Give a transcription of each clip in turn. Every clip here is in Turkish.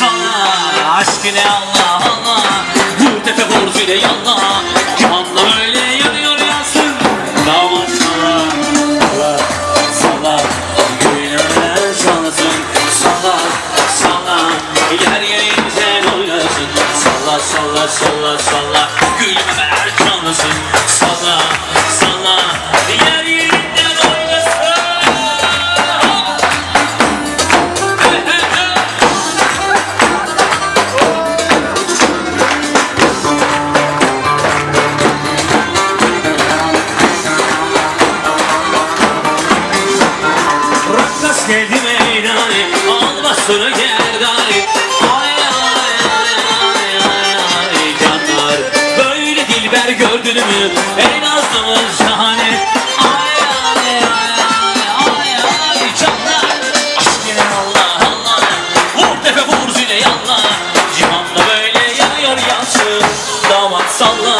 sana. Aşk ile Allah Allah Vur tepe vur zile yallah Cihanla öyle yanıyor yansın. Damat sana Salla Salla Gönlümden çalsın Salla Salla Yer yerince oynasın Salla salla salla salla Gerdane Ay ay ay ay ay canlar Böyle dilber gördün mü En azımız şahane Ay ay ay ay ay canlar Aşk ile Allah Allah Vur tepe vur zile yallah Cihanda böyle yanıyor yansın Damat salla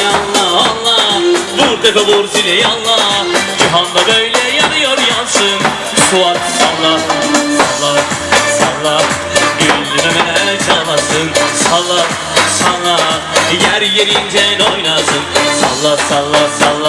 Allah Allah Vur tepe vur zile yallah Cihanda böyle yanıyor yansın Suat salla Salla Gülmeme çalasın Salla Salla. Yer yerince oynasın salla salla salla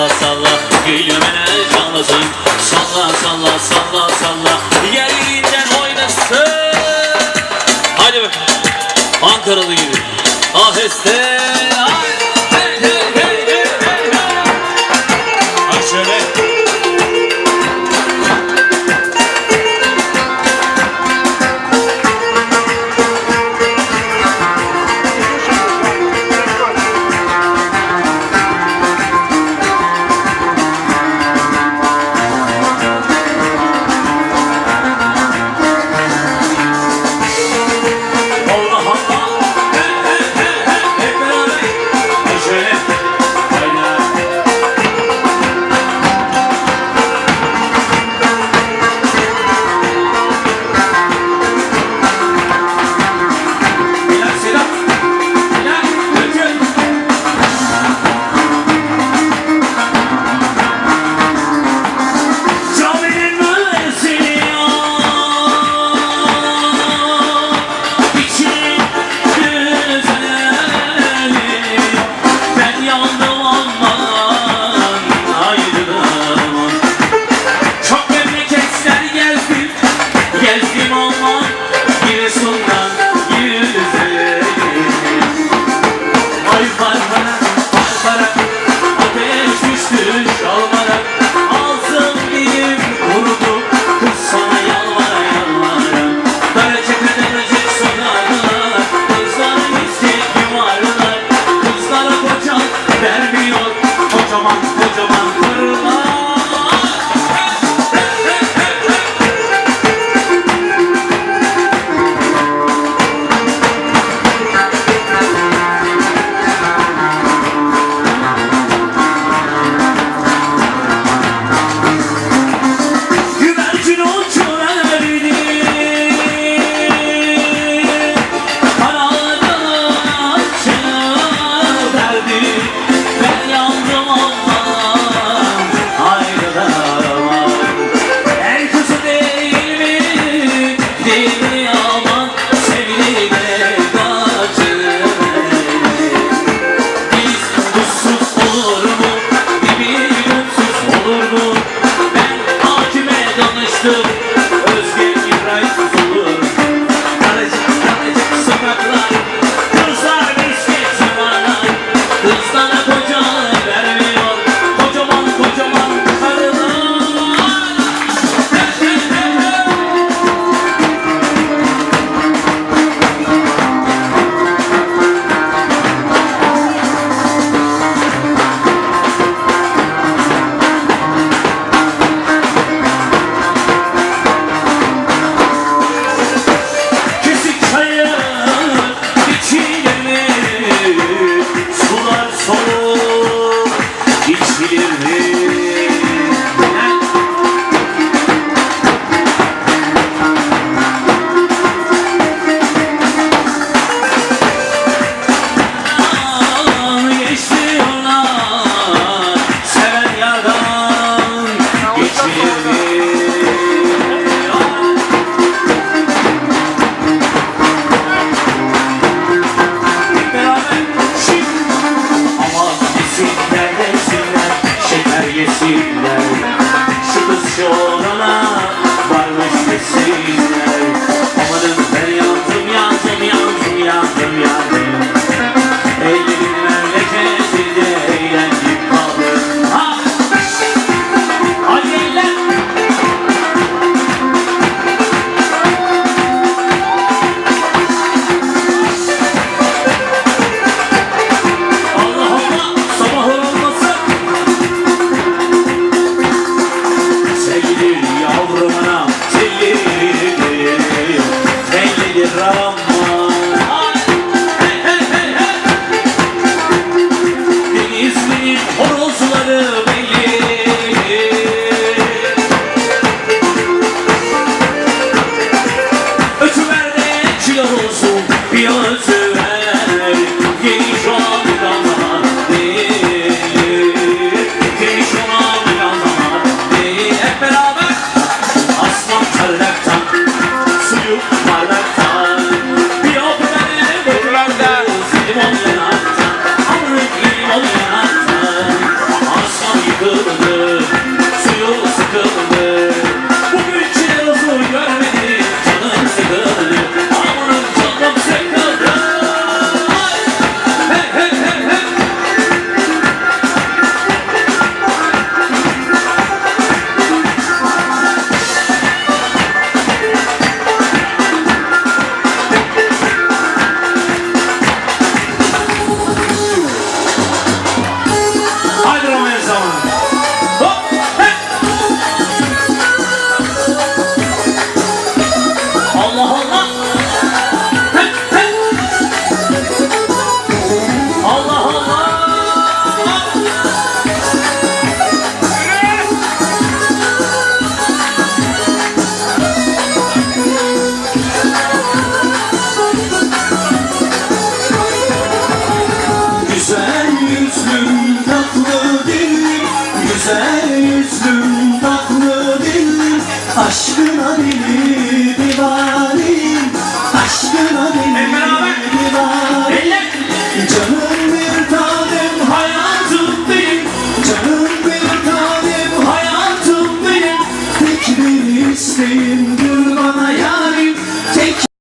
Cause